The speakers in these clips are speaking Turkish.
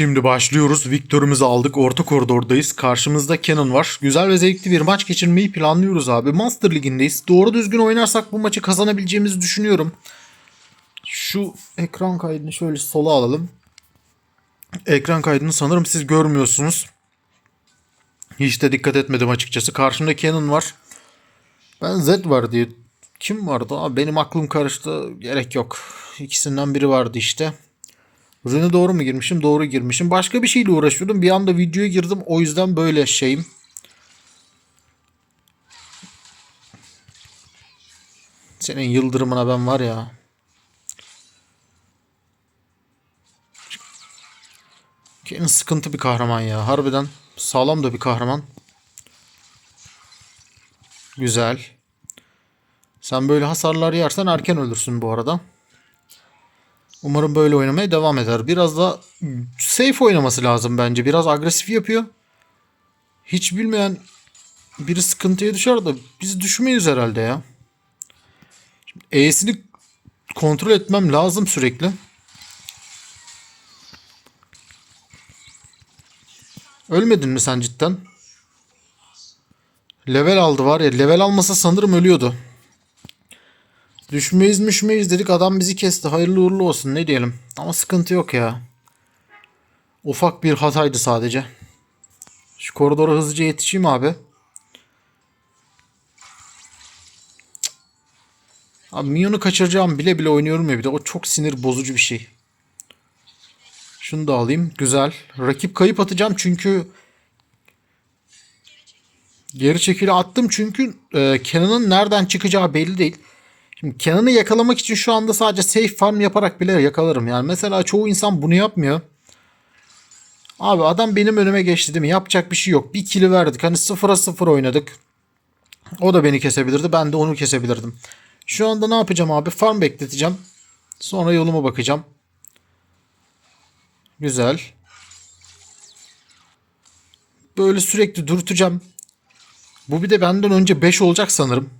Şimdi başlıyoruz. Victor'ımızı aldık. Orta koridordayız. Karşımızda Canon var. Güzel ve zevkli bir maç geçirmeyi planlıyoruz abi. Master Ligi'ndeyiz. Doğru düzgün oynarsak bu maçı kazanabileceğimizi düşünüyorum. Şu ekran kaydını şöyle sola alalım. Ekran kaydını sanırım siz görmüyorsunuz. Hiç de dikkat etmedim açıkçası. Karşımda Canon var. Ben Z var diye. Kim vardı? Abi benim aklım karıştı. Gerek yok. İkisinden biri vardı işte. Rune doğru mu girmişim? Doğru girmişim. Başka bir şeyle uğraşıyordum. Bir anda videoya girdim. O yüzden böyle şeyim. Senin yıldırımına ben var ya. Kendi sıkıntı bir kahraman ya. Harbiden sağlam da bir kahraman. Güzel. Sen böyle hasarlar yersen erken ölürsün bu arada. Umarım böyle oynamaya devam eder. Biraz da safe oynaması lazım bence. Biraz agresif yapıyor. Hiç bilmeyen biri sıkıntıya düşer de biz düşmeyiz herhalde ya. Şimdi E'sini kontrol etmem lazım sürekli. Ölmedin mi sen cidden? Level aldı var ya. Level almasa sanırım ölüyordu. Düşmeyiz müşmeyiz dedik adam bizi kesti. Hayırlı uğurlu olsun ne diyelim. Ama sıkıntı yok ya. Ufak bir hataydı sadece. Şu koridora hızlıca yetişeyim abi. Abi minyonu kaçıracağım bile bile oynuyorum ya bir de. O çok sinir bozucu bir şey. Şunu da alayım. Güzel. Rakip kayıp atacağım çünkü geri çekili attım çünkü e, Kenan'ın nereden çıkacağı belli değil. Şimdi Kenan'ı yakalamak için şu anda sadece safe farm yaparak bile yakalarım. Yani mesela çoğu insan bunu yapmıyor. Abi adam benim önüme geçti değil mi? Yapacak bir şey yok. Bir kili verdik. Hani sıfıra sıfır oynadık. O da beni kesebilirdi. Ben de onu kesebilirdim. Şu anda ne yapacağım abi? Farm bekleteceğim. Sonra yoluma bakacağım. Güzel. Böyle sürekli dürteceğim. Bu bir de benden önce 5 olacak sanırım.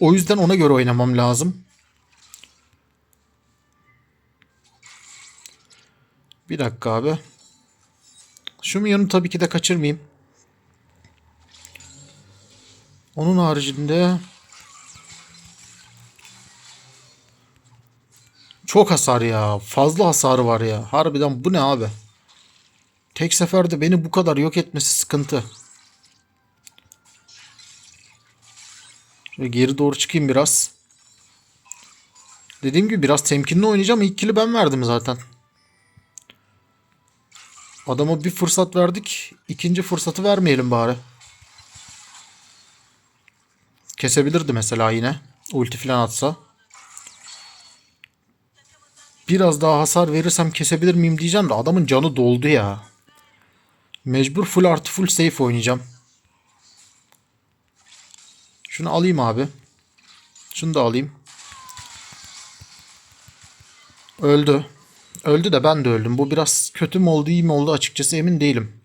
O yüzden ona göre oynamam lazım. Bir dakika abi. Şu minyonu tabii ki de kaçırmayayım. Onun haricinde çok hasar ya. Fazla hasarı var ya. Harbiden bu ne abi? Tek seferde beni bu kadar yok etmesi sıkıntı. Şöyle geri doğru çıkayım biraz. Dediğim gibi biraz temkinli oynayacağım. İlk kili ben verdim zaten. Adama bir fırsat verdik. İkinci fırsatı vermeyelim bari. Kesebilirdi mesela yine. Ulti falan atsa. Biraz daha hasar verirsem kesebilir miyim diyeceğim de adamın canı doldu ya. Mecbur full artı full safe oynayacağım. Şunu alayım abi. Şunu da alayım. Öldü. Öldü de ben de öldüm. Bu biraz kötü mü oldu iyi mi oldu açıkçası emin değilim.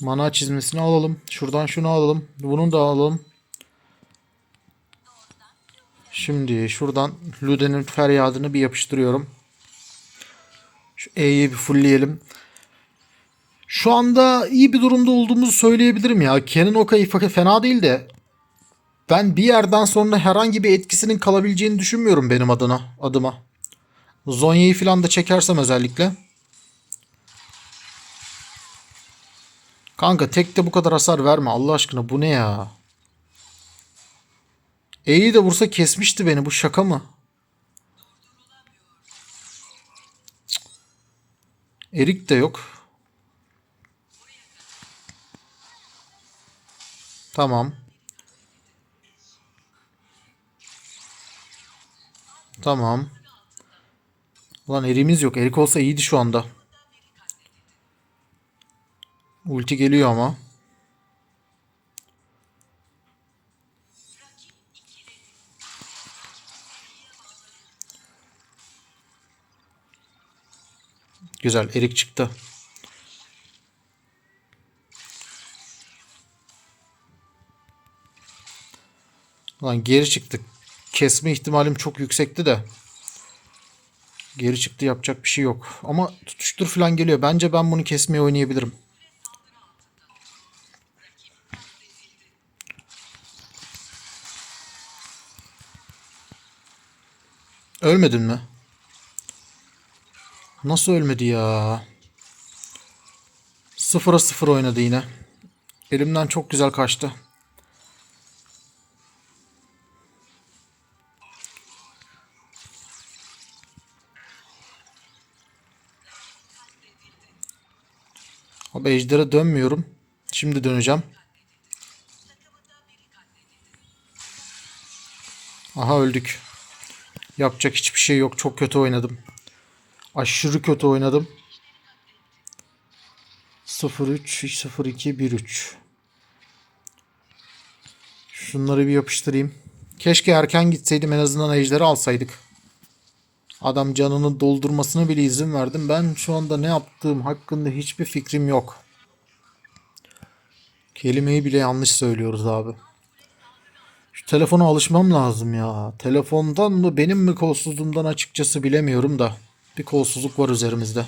Mana çizmesini alalım. Şuradan şunu alalım. Bunu da alalım. Şimdi şuradan Luden'in feryadını bir yapıştırıyorum. Şu E'yi bir fullleyelim. Şu anda iyi bir durumda olduğumuzu söyleyebilirim ya. Kenan Oka'yı fena değil de ben bir yerden sonra herhangi bir etkisinin kalabileceğini düşünmüyorum benim adına, adıma. Zonya'yı falan da çekersem özellikle. Kanka tek de bu kadar hasar verme Allah aşkına bu ne ya? E'yi de vursa kesmişti beni bu şaka mı? Erik de yok. Tamam. Tamam. Ulan erimiz yok. Erik olsa iyiydi şu anda. Ulti geliyor ama. Güzel. Erik çıktı. Lan geri çıktık. Kesme ihtimalim çok yüksekti de. Geri çıktı yapacak bir şey yok. Ama tutuştur falan geliyor. Bence ben bunu kesmeye oynayabilirim. Ölmedin mi? Nasıl ölmedi ya? Sıfıra sıfır oynadı yine. Elimden çok güzel kaçtı. Abi ejdere dönmüyorum. Şimdi döneceğim. Aha öldük. Yapacak hiçbir şey yok. Çok kötü oynadım. Aşırı kötü oynadım. 0-3, 0-2, 1-3. Şunları bir yapıştırayım. Keşke erken gitseydim en azından ejderi alsaydık. Adam canını doldurmasına bile izin verdim. Ben şu anda ne yaptığım hakkında hiçbir fikrim yok. Kelimeyi bile yanlış söylüyoruz abi. Şu telefona alışmam lazım ya. Telefondan mı benim mi kolsuzluğumdan açıkçası bilemiyorum da. Bir kolsuzluk var üzerimizde.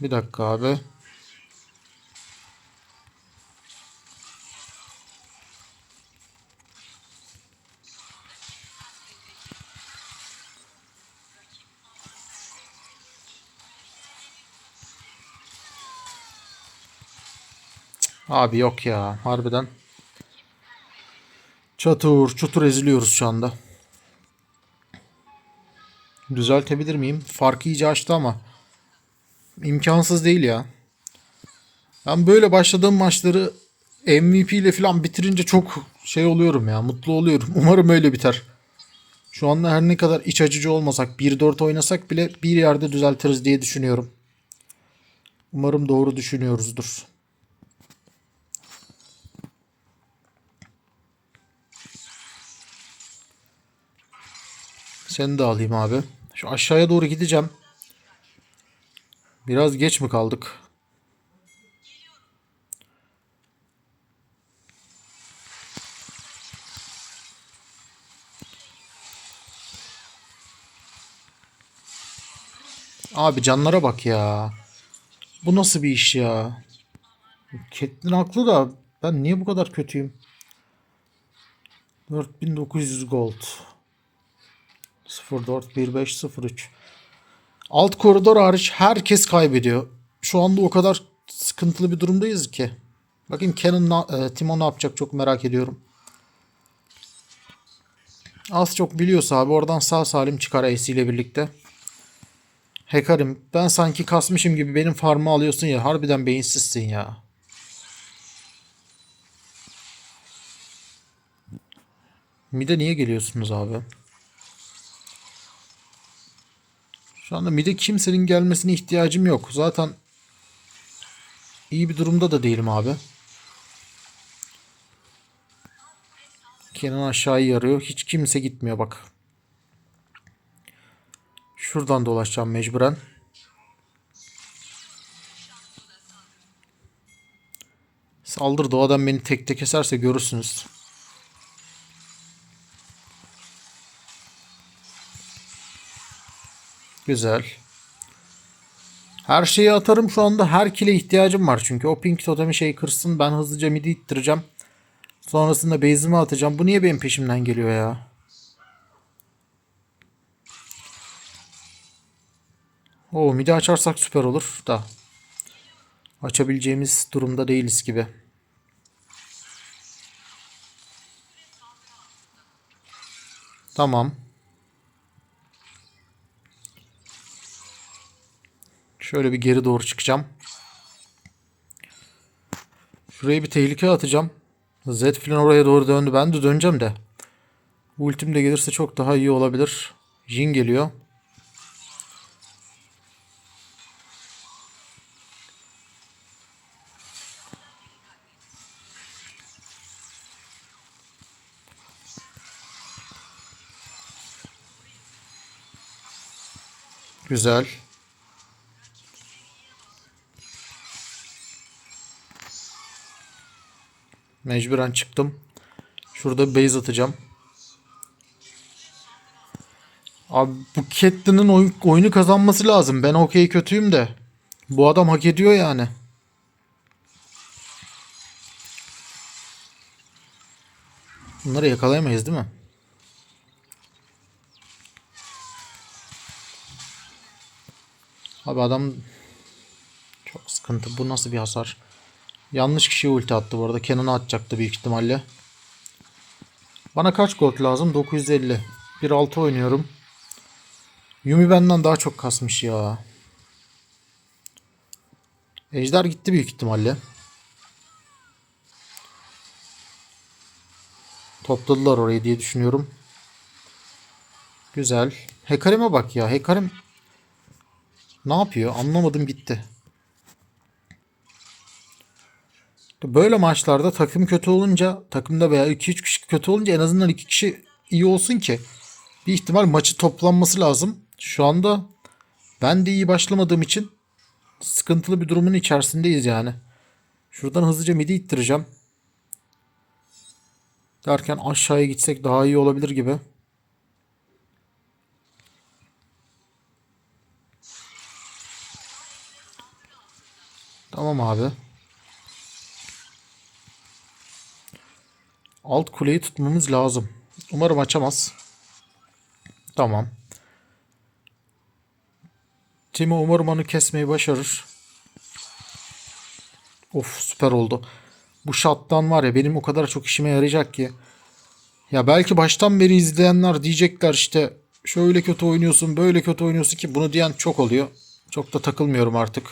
Bir dakika abi. Abi yok ya harbiden. Çatır çutur eziliyoruz şu anda. Düzeltebilir miyim? Farkı iyice açtı ama. imkansız değil ya. Ben böyle başladığım maçları MVP ile falan bitirince çok şey oluyorum ya. Mutlu oluyorum. Umarım öyle biter. Şu anda her ne kadar iç acıcı olmasak 1-4 oynasak bile bir yerde düzeltiriz diye düşünüyorum. Umarım doğru düşünüyoruzdur. Seni de alayım abi. Şu aşağıya doğru gideceğim. Biraz geç mi kaldık? Abi canlara bak ya. Bu nasıl bir iş ya? Catelyn haklı da ben niye bu kadar kötüyüm? 4900 gold. 041503. Alt koridor hariç herkes kaybediyor. Şu anda o kadar sıkıntılı bir durumdayız ki. Bakayım Canon e, Timo ne yapacak çok merak ediyorum. Az çok biliyorsa abi oradan sağ salim çıkar AC ile birlikte. Hekarim ben sanki kasmışım gibi benim farmı alıyorsun ya harbiden beyinsizsin ya. Mide niye geliyorsunuz abi? Şu anda mide kimsenin gelmesine ihtiyacım yok. Zaten iyi bir durumda da değilim abi. Kenan aşağıyı yarıyor. Hiç kimse gitmiyor bak. Şuradan dolaşacağım mecburen. Saldır o adam beni tekte keserse görürsünüz. Güzel. Her şeyi atarım şu anda. Her kile ihtiyacım var çünkü. O pink totemi şey kırsın. Ben hızlıca midi ittireceğim. Sonrasında base'imi atacağım. Bu niye benim peşimden geliyor ya? O midi açarsak süper olur da. Açabileceğimiz durumda değiliz gibi. Tamam. Şöyle bir geri doğru çıkacağım. Şuraya bir tehlike atacağım. Z filan oraya doğru döndü. Ben de döneceğim de. Ultim de gelirse çok daha iyi olabilir. Jin geliyor. Güzel. Mecburen çıktım. Şurada base atacağım. Abi bu Catelyn'in oyun, oyunu kazanması lazım. Ben okey kötüyüm de. Bu adam hak ediyor yani. Bunları yakalayamayız değil mi? Abi adam çok sıkıntı. Bu nasıl bir hasar? Yanlış kişiye ulti attı bu arada. Cannon'ı atacaktı büyük ihtimalle. Bana kaç gold lazım? 950. 1.6 oynuyorum. Yumi benden daha çok kasmış ya. Ejder gitti büyük ihtimalle. Topladılar orayı diye düşünüyorum. Güzel. Hekarim'e bak ya. Hekarim ne yapıyor? Anlamadım gitti. Böyle maçlarda takım kötü olunca takımda veya 2-3 kişi kötü olunca en azından 2 kişi iyi olsun ki bir ihtimal maçı toplanması lazım. Şu anda ben de iyi başlamadığım için sıkıntılı bir durumun içerisindeyiz yani. Şuradan hızlıca midi ittireceğim. Derken aşağıya gitsek daha iyi olabilir gibi. Tamam abi. Alt kuleyi tutmamız lazım. Umarım açamaz. Tamam. Timo umarım onu kesmeyi başarır. Of süper oldu. Bu shot'tan var ya benim o kadar çok işime yarayacak ki. Ya belki baştan beri izleyenler diyecekler işte şöyle kötü oynuyorsun böyle kötü oynuyorsun ki bunu diyen çok oluyor. Çok da takılmıyorum artık.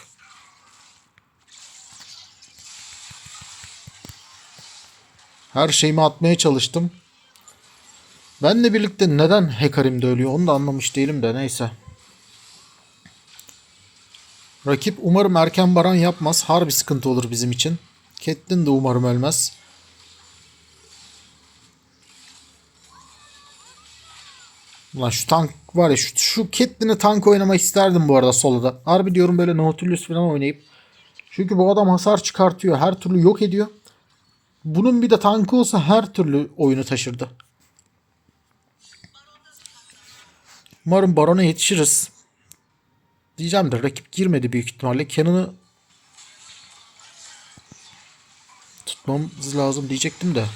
Her şeyimi atmaya çalıştım. Benle birlikte neden Hekarim de ölüyor onu da anlamış değilim de neyse. Rakip umarım erken baran yapmaz. Harbi sıkıntı olur bizim için. Catelyn de umarım ölmez. Ulan şu tank var ya şu, şu Catelyn'i tank oynamak isterdim bu arada soloda. Harbi diyorum böyle Nautilus falan oynayıp. Çünkü bu adam hasar çıkartıyor. Her türlü yok ediyor. Bunun bir de tankı olsa her türlü oyunu taşırdı. Umarım Baron'a yetişiriz. Diyeceğim de rakip girmedi büyük ihtimalle. Cannon'ı tutmamız lazım diyecektim de.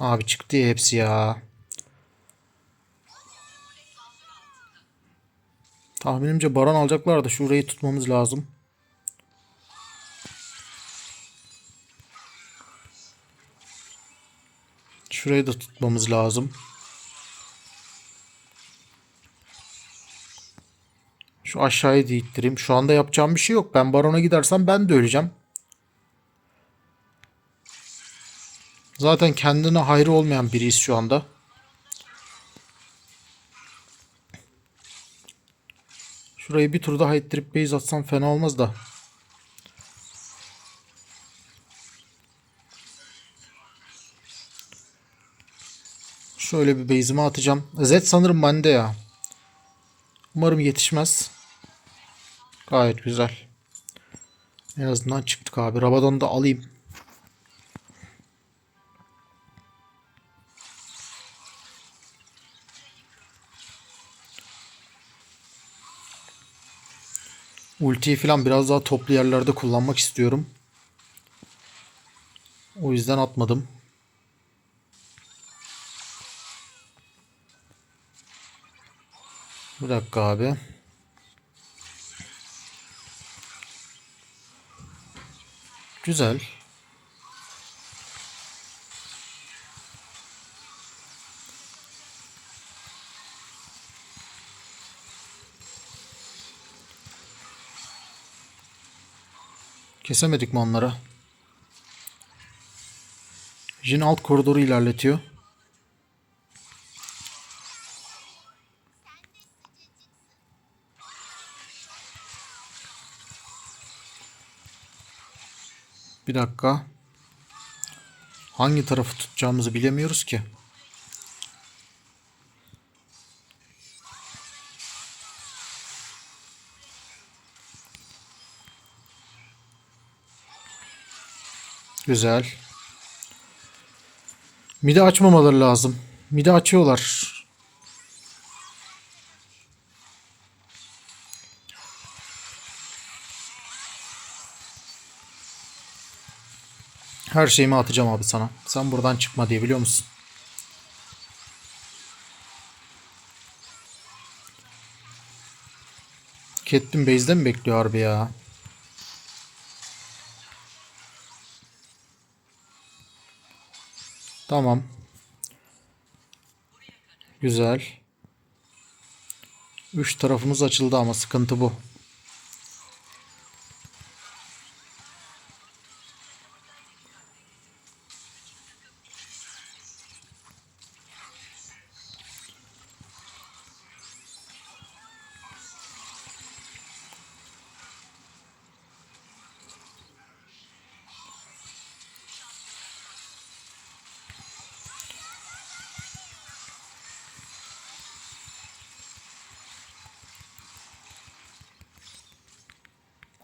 Abi çıktı hepsi ya. Tahminimce Baron alacaklar da şurayı tutmamız lazım. Şurayı da tutmamız lazım. Şu aşağıya da ittireyim. Şu anda yapacağım bir şey yok. Ben Baron'a gidersem ben de öleceğim. Zaten kendine hayrı olmayan biriyiz şu anda. Şurayı bir tur daha ittirip base atsam fena olmaz da. Şöyle bir base'imi atacağım. Z sanırım bende ya. Umarım yetişmez. Gayet güzel. En azından çıktık abi. Rabadon'u da alayım. Ultiyi falan biraz daha toplu yerlerde kullanmak istiyorum. O yüzden atmadım. Bir dakika abi. Güzel. Kesemedik mi onları? Jin alt koridoru ilerletiyor. Bir dakika. Hangi tarafı tutacağımızı bilemiyoruz ki. Güzel. Mide açmamaları lazım. Mide açıyorlar. Her şeyimi atacağım abi sana. Sen buradan çıkma diye biliyor musun? Kettin base'de mi bekliyor harbi ya? Tamam. Güzel. Üç tarafımız açıldı ama sıkıntı bu.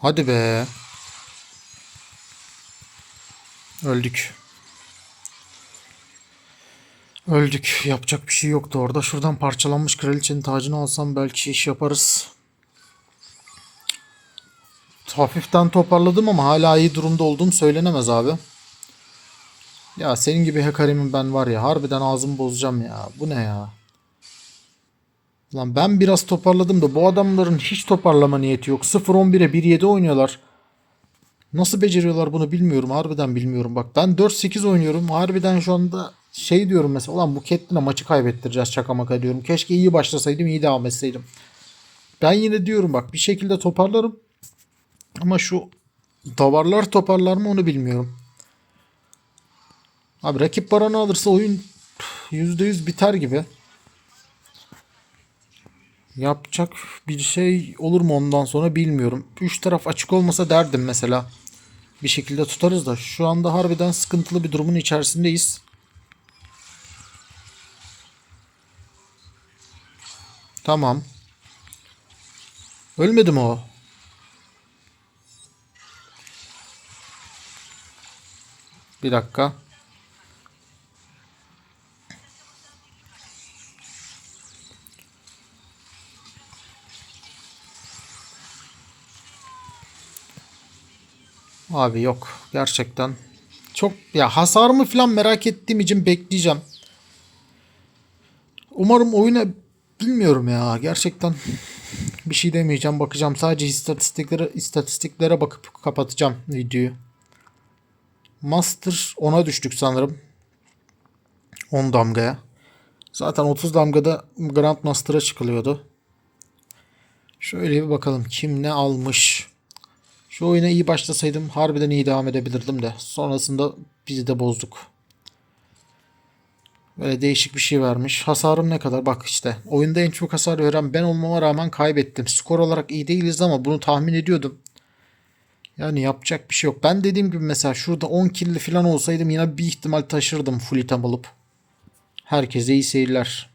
Hadi be. Öldük. Öldük. Yapacak bir şey yoktu orada. Şuradan parçalanmış kraliçenin tacını alsam belki iş yaparız. Hafiften toparladım ama hala iyi durumda olduğum söylenemez abi. Ya senin gibi hekarimin ben var ya harbiden ağzımı bozacağım ya. Bu ne ya? Lan ben biraz toparladım da bu adamların hiç toparlama niyeti yok. 0-11'e 1-7 oynuyorlar. Nasıl beceriyorlar bunu bilmiyorum. Harbiden bilmiyorum. Bak ben 4-8 oynuyorum. Harbiden şu anda şey diyorum mesela. Ulan bu Catelyn'e maçı kaybettireceğiz şaka maka diyorum. Keşke iyi başlasaydım iyi devam etseydim. Ben yine diyorum bak bir şekilde toparlarım. Ama şu davarlar toparlar mı onu bilmiyorum. Abi rakip baranı alırsa oyun %100 biter gibi. Yapacak bir şey olur mu ondan sonra bilmiyorum. Üç taraf açık olmasa derdim mesela. Bir şekilde tutarız da şu anda harbiden sıkıntılı bir durumun içerisindeyiz. Tamam. Ölmedi mi o? Bir dakika. Abi yok gerçekten. Çok ya hasarımı falan merak ettiğim için bekleyeceğim. Umarım oyuna bilmiyorum ya gerçekten bir şey demeyeceğim bakacağım sadece istatistiklere istatistiklere bakıp kapatacağım videoyu. Master 10'a düştük sanırım. 10 damgaya. Zaten 30 damgada Grand Master'a çıkılıyordu. Şöyle bir bakalım kim ne almış. Şu oyuna iyi başlasaydım harbiden iyi devam edebilirdim de. Sonrasında bizi de bozduk. Böyle değişik bir şey vermiş. Hasarım ne kadar? Bak işte. Oyunda en çok hasar veren ben olmama rağmen kaybettim. Skor olarak iyi değiliz ama bunu tahmin ediyordum. Yani yapacak bir şey yok. Ben dediğim gibi mesela şurada 10 killi falan olsaydım yine bir ihtimal taşırdım full item alıp. Herkese iyi seyirler.